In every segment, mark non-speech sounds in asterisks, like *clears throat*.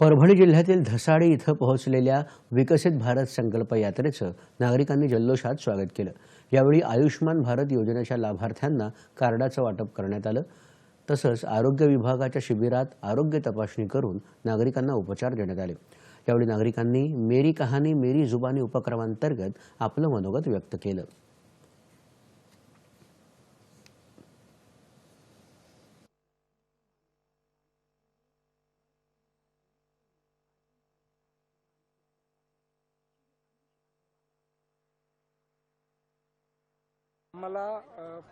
परभणी जिल्ह्यातील धसाडी इथं पोहोचलेल्या विकसित भारत संकल्प यात्रेचं नागरिकांनी जल्लोषात स्वागत केलं. यावेळी आयुष्यमान भारत योजनेच्या लाभार्थ्यांना कार्डाचं वाटप करण्यात आलं. तसंच आरोग्य विभागाच्या शिबिरात आरोग्य तपासणी करून नागरिकांना उपचार देण्यात आले. यावेळी नागरिकांनी मेरी कहाणी मेरी जुबानी उपक्रमांतर्गत आपलं मनोगत व्यक्त केलं. मला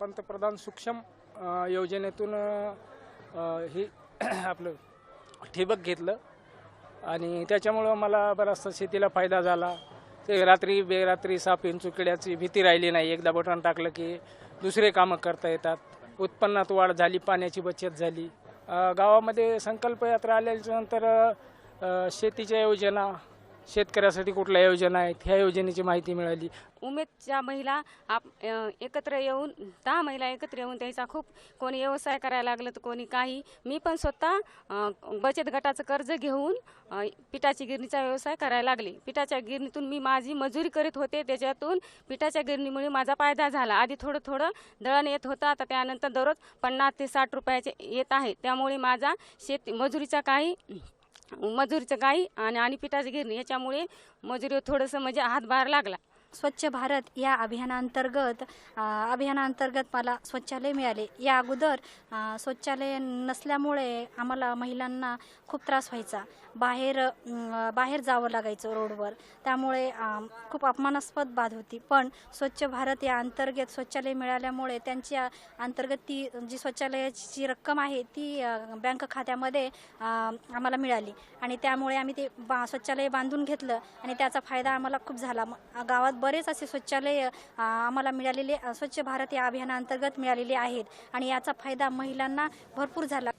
पंतप्रधान सूक्ष्म योजनेतून हे ही *clears throat* आपलं ठिबक घेतलं. आणि त्याच्यामुळं मला बराचसा शेतीला फायदा झाला. ते रात्री बेरात्री साप चुकड्याची भीती राहिली नाही. एकदा बटन टाकलं की दुसरे कामं करता येतात. उत्पन्नात वाढ झाली पाण्याची बचत झाली. गावामध्ये संकल्प यात्रा आल्याच्यानंतर शेतीच्या योजना शेतकऱ्यासाठी कुठल्या योजना आहेत? ह्या योजनेची माहिती मिळाली. उमेदच्या महिला आप एकत्र येऊन दहा महिला एकत्र येऊन त्याचा खूप कोणी व्यवसाय करायला लागलं तर कोणी काही. मी पण स्वतः बचत गटाचं कर्ज घेऊन पिठाची गिरणीचा व्यवसाय करायला लागले. पिठाच्या गिरणीतून मी माझी मजुरी करीत होते. त्याच्यातून पिठाच्या गिरणीमुळे माझा फायदा झाला. आधी थोडं थोडं दळण येत होतं. आता त्यानंतर दररोज पन्नास ते साठ रुपयाचे येत आहे. त्यामुळे माझा शेती मजुरीचा काही मजुरीचं गाई आणि आणि पिठाची गिरणी. याच्यामुळे मजुरीवर थोडंसं म्हणजे हातभार लागला. स्वच्छ भारत या अभियानांतर्गत अभियानांतर्गत मला स्वच्छालय मिळाले. या अगोदर अ, शौचालय नसल्यामुळे आम्हाला महिलांना खूप त्रास व्हायचा. बाहेर बाहेर जावं लागायचं रोडवर. त्यामुळे खूप अपमानास्पद बाद होती. पण स्वच्छ भारत या अंतर्गत शौचालय मिळाल्यामुळे त्यांच्या अंतर्गत ती जी शौचालयाची जी रक्कम आहे ती बँक खात्यामध्ये आम्हाला मिळाली. आणि त्यामुळे आम्ही ते बा शौचालय बांधून घेतलं आणि त्याचा फायदा आम्हाला खूप झाला. म- गावात बरेच असे शौचालय आम्हाला मिळालेले स्वच्छ भारत या अभियानांतर्गत मिळालेले आहेत. आणि याचा फायदा महिलांना भरपूर झाला